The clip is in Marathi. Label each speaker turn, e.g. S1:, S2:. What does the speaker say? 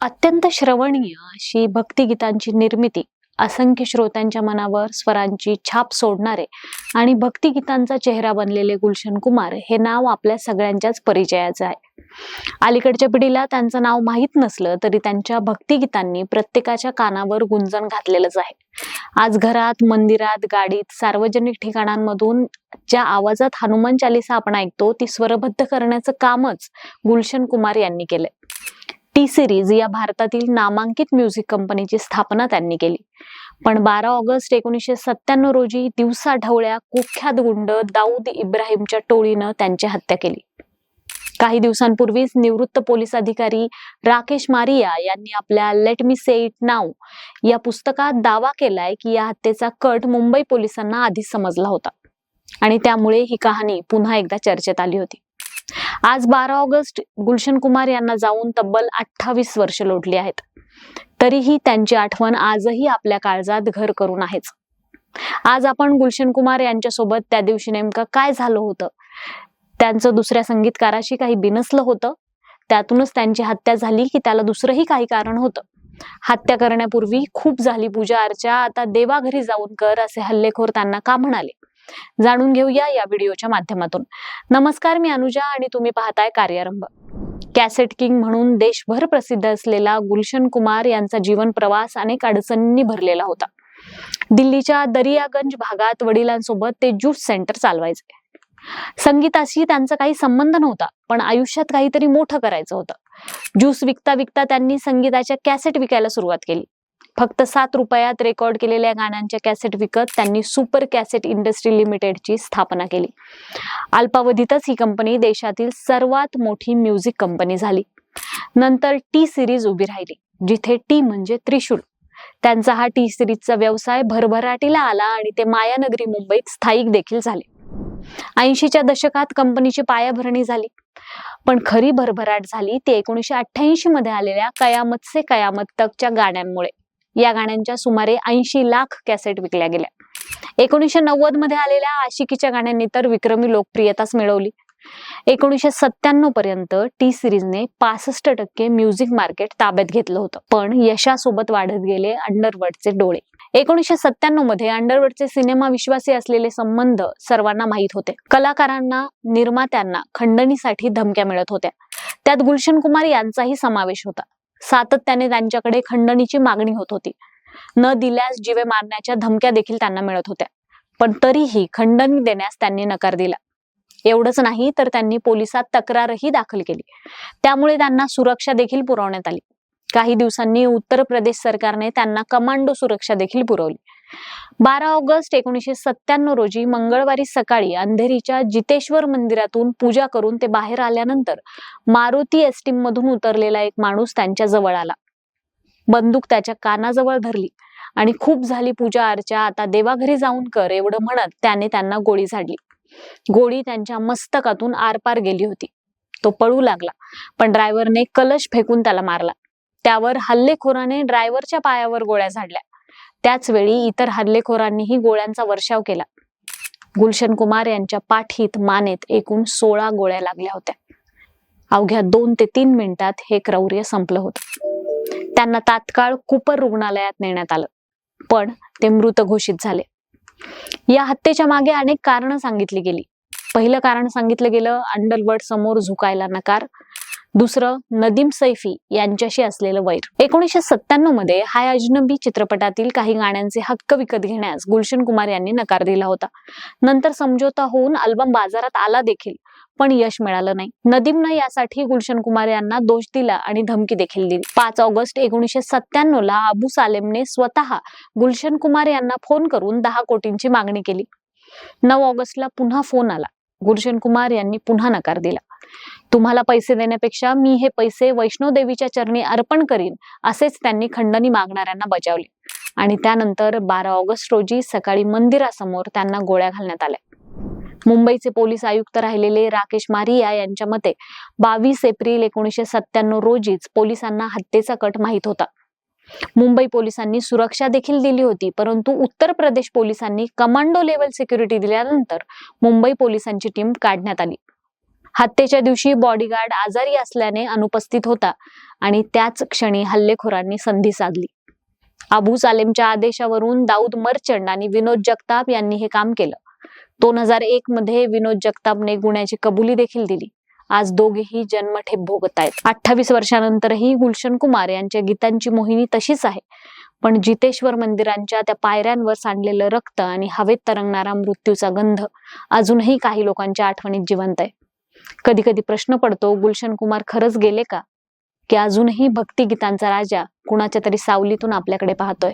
S1: अत्यंत श्रवणीय अशी भक्तिगीतांची निर्मिती असंख्य श्रोत्यांच्या मनावर स्वरांची छाप सोडणारे आणि भक्तिगीतांचा चेहरा बनलेले गुलशन कुमार हे नाव आपल्या सगळ्यांच्याच परिचयाचं आहे. अलीकडच्या पिढीला त्यांचं नाव माहीत नसलं तरी त्यांच्या भक्तिगीतांनी प्रत्येकाच्या कानावर गुंजण घातलेलंच आहे. आज घरात मंदिरात गाडीत सार्वजनिक ठिकाणांमधून ज्या आवाजात हनुमान चालिसा आपण ऐकतो ती स्वरबद्ध करण्याचं कामच गुलशन कुमार यांनी केलंय. टी सिरीज या भारतातील नामांकित म्युझिक कंपनीची स्थापना त्यांनी केली. पण बारा ऑगस्ट एकोणीसशे सत्त्याण्णव रोजी दिवसा ढवळ्या कुख्यात गुंड दाऊद इब्राहिमच्या टोळीनं त्यांची हत्या केली. काही दिवसांपूर्वीच निवृत्त पोलीस अधिकारी राकेश मारिया यांनी आपल्या लेट मी से इट नाव या पुस्तकात दावा केलाय की या हत्येचा कट मुंबई पोलिसांना आधीच समजला होता. आणि त्यामुळे ही कहाणी पुन्हा एकदा चर्चेत आली होती. आज बारा ऑगस्ट गुलशन कुमार यांना जाऊन तब्बल अठ्ठावीस वर्ष लोटली आहेत. तरीही त्यांची आठवण आजही आपल्या काळजात घर करून आहेच. आज आपण गुलशन कुमार यांच्यासोबत त्या दिवशी नेमकं काय झालं होतं? त्यांचं दुसऱ्या संगीतकाराशी काही बिनसलं होतं? त्यातूनच त्यांची हत्या झाली की त्याला दुसरंही काही कारण होतं? हत्या करण्यापूर्वी खूप झाली पूजा अर्चा. आता देवाघरी जाऊन कर असे हल्लेखोर त्यांना का म्हणाले? जाणून घेऊया या व्हिडिओच्या माध्यमातून. नमस्कार मी अनुजा आणि तुम्ही पाहताय कार्यारंभ. कॅसेट किंग म्हणून देशभर प्रसिद्ध असलेला गुलशन कुमार यांचा जीवन प्रवास अनेक अडचणींनी भरलेला होता. दिल्लीच्या दरियागंज भागात वडिलांसोबत ते ज्यूस सेंटर चालवायचे. संगीताशी त्यांचा काही संबंध नव्हता पण आयुष्यात काहीतरी मोठं करायचं होतं. ज्यूस विकता विकता त्यांनी संगीताच्या कॅसेट विकायला सुरुवात केली. फक्त सात रुपयात रेकॉर्ड केलेल्या गाण्यांच्या कॅसेट विकत त्यांनी सुपर कॅसेट इंडस्ट्री लिमिटेडची स्थापना केली. अल्पावधीतच ही कंपनी देशातील सर्वात मोठी म्युझिक कंपनी झाली. नंतर टी सिरीज उभी राहिली जिथे टी म्हणजे त्रिशूल. त्यांचा हा टी सिरीजचा व्यवसाय भरभराटीला आला आणि ते मायानगरी मुंबईत स्थायिक देखील झाले. ऐंशीच्या दशकात कंपनीची पायाभरणी झाली. पण खरी भरभराट झाली ती एकोणीशे अठ्ठ्याऐंशी मध्ये आलेल्या कयामत से कयामत तकच्या गाण्यांमुळे. या गाण्यांच्या सुमारे ऐंशी लाख कॅसेट विकल्या गेल्या. एकोणीशे नव्वदमध्ये आलेल्या आशिकीच्या गाण्यांनी तर विक्रमी लोकप्रियताच मिळवली. एकोणीशे सत्त्याण्णव पर्यंत टी सिरीजने पासष्ट टक्के म्युझिक मार्केट ताब्यात घेतलं होतं. पण यशासोबत वाढत गेले अंडरवर्डचे डोळे. एकोणीशे सत्त्याण्णवमध्ये अंडरवर्डचे सिनेमा विश्वासी असलेले संबंध सर्वांना माहीत होते. कलाकारांना निर्मात्यांना खंडणीसाठी धमक्या मिळत होत्या. त्यात गुलशन कुमार यांचाही समावेश होता. सातत्याने त्यांच्याकडे खंडणीची मागणी होत होती. न दिल्यास जीवे मारण्याच्या धमक्या देखील त्यांना मिळत होत्या. पण तरीही खंडणी देण्यास त्यांनी नकार दिला. एवढंच नाही तर त्यांनी पोलिसात तक्रारही दाखल केली. त्यामुळे त्यांना सुरक्षा देखील पुरवण्यात आली. काही दिवसांनी उत्तर प्रदेश सरकारने त्यांना कमांडो सुरक्षा देखील पुरवली. बारा ऑगस्ट एकोणीशे सत्त्याण्णव रोजी मंगळवारी सकाळी अंधेरीच्या जितेश्वर मंदिरातून पूजा करून ते बाहेर आल्यानंतर मारुती एसटीम मधून उतरलेला एक माणूस त्यांच्या जवळ आला. बंदूक त्याच्या कानाजवळ धरली आणि खूप झाली पूजा अर्चा आता देवाघरी जाऊन कर एवढं म्हणत त्याने त्यांना गोळी झाडली. गोळी त्यांच्या मस्तकातून आरपार गेली होती. तो पळू लागला पण ड्रायव्हरने कलश फेकून त्याला मारला. त्यावर हल्लेखोराने ड्रायव्हरच्या पायावर गोळ्या झाडल्या. त्याचवेळी इतर हल्लेखोरांनीही गोळ्यांचा वर्षाव केला. गुलशन कुमार यांच्या पाठीत मानेत एकूण सोळा गोळ्या लागल्या होत्या. अवघ्या दोन ते तीन मिनिटात हे क्रौर्य संपलं होतं. त्यांना तात्काळ कुपर रुग्णालयात नेण्यात आलं. पण ते मृत घोषित झाले. या हत्येच्या मागे अनेक कारणं सांगितली गेली. पहिलं कारण सांगितलं गेलं अंडरवर्ड समोर झुकायला नकार. दुसरं नदीम सैफी यांच्याशी असलेलं वैर. एकोणीशे सत्त्याण्णवमध्ये हाय अजनबी चित्रपटातील काही गाण्यांचे हक्क विकत घेण्यास गुलशन कुमार यांनी नकार दिला होता. नंतर समझोता होऊन अल्बम बाजारात आला देखील पण यश मिळालं नाही. नदीमनं यासाठी गुलशन कुमार यांना दोष दिला आणि धमकी देखील दिली. पाच ऑगस्ट एकोणीसशे सत्त्याण्णव ला अबू सालेमने स्वतः गुलशन कुमार यांना फोन करून दहा कोटींची मागणी केली. नऊ ऑगस्टला पुन्हा फोन आला. गुलशन कुमार यांनी पुन्हा नकार दिला. तुम्हाला पैसे देण्यापेक्षा मी हे पैसे वैष्णोदेवीच्या चरणी अर्पण करीन असेच त्यांनी खंडणी मागणाऱ्यांना बजावले. आणि त्यानंतर बारा ऑगस्ट रोजी सकाळी मंदिरासमोर त्यांना गोळ्या घालण्यात आल्या. मुंबईचे पोलीस आयुक्त राहिलेले राकेश मारिया यांच्या मते बावीस एप्रिल एकोणीशे सत्त्याण्णव रोजीच पोलिसांना हत्येचा कट माहीत होता. मुंबई पोलिसांनी सुरक्षा देखील दिली होती परंतु उत्तर प्रदेश पोलिसांनी कमांडो लेवल सिक्युरिटी दिल्यानंतर मुंबई पोलिसांची टीम काढण्यात आली. हत्येच्या दिवशी बॉडीगार्ड आजारी असल्याने अनुपस्थित होता आणि त्याच क्षणी हल्लेखोरांनी संधी साधली. अबू सालेमच्या आदेशावरून दाऊद मर्चंट आणि विनोद जगताप यांनी हे काम केलं. दोन हजार एक मध्ये विनोद जगतापने गुन्ह्याची कबुली देखील दिली. आज दोघेही जन्मठेप भोगत आहेत अठ्ठावीस वर्षानंतरही गुलशन कुमार यांच्या गीतांची मोहिनी तशीच आहे. पण जितेश्वर मंदिरांच्या त्या पायऱ्यांवर सांडलेलं रक्त आणि हवेत तरंगणारा मृत्यूचा गंध अजूनही काही लोकांच्या आठवणीत जिवंत आहे. कधी कधी प्रश्न पडतो गुलशन कुमार खरंच गेले का? की अजूनही भक्तिगीतांचा राजा कुणाच्या तरी सावलीतून आपल्याकडे पाहतोय?